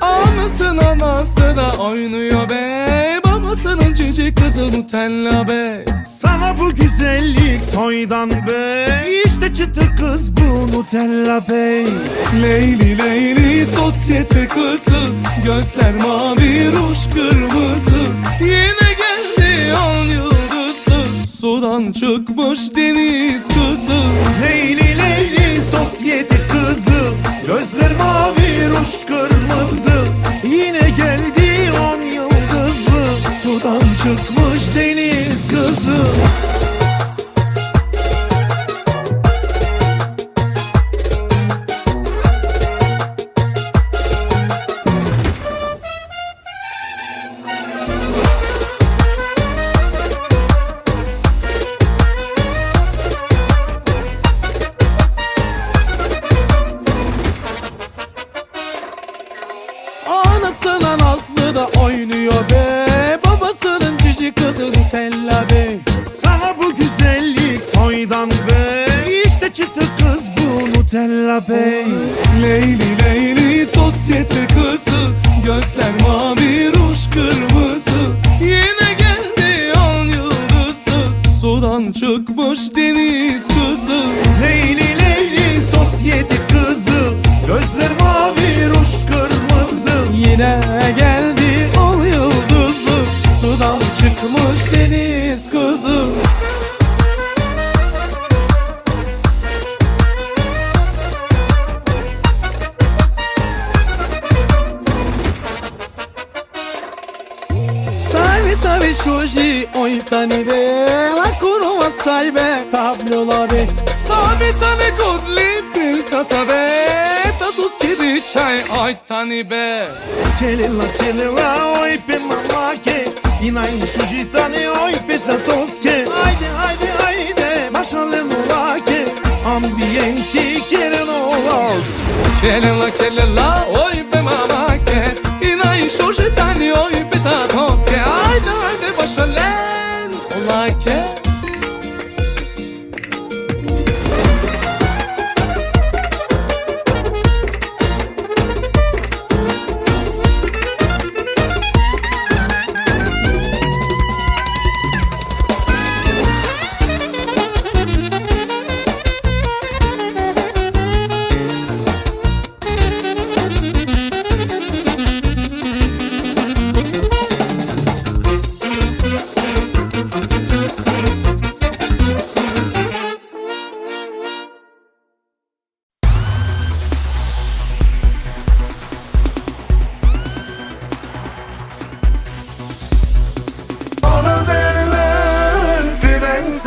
Anasın anası da oynuyor be. Babasının cici kızı Nutella be. Sana bu güzellik soydan bey İşte çıtır kız bu Nutella bey Leyli Leyli sosyete kızı. Gözler mavi ruj kırmızı Sudan çıkmış deniz kızı. Leyli Leyli sosyete kızı. Gözler mavi ruj kırmızı. Yine geldi on yıldızlı. Sudan çıkmış deniz kızı oynuyor be. Babasının cici kızı Nutella be. Sana bu güzellik soydan bey İşte çıtır kız bu Nutella bey Leyli Leyli sosyete kızı. Gözler mavi ruj kırmızı. Yine geldi on yıldızlı Sudan çıkmış deniz kızı. Leyli Shoji, oi, tanire La kuruma salve, Pablo Labe Sabe, tane, godli, pilça, sabe Tatus, kedi, çay, oi, tanibe Kelela kelela oj pe mamake I najniższy żitany oj pe tatoske Ajde ajde ajde mašale lake Ambienti keren olar Kelela, kelela, oi,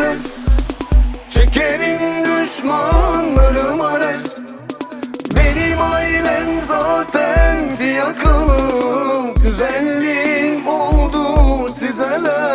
prenses Çekerim düşmanlarıma rest Benim ailem zaten fiyakalı. Güzelliğim oldu Al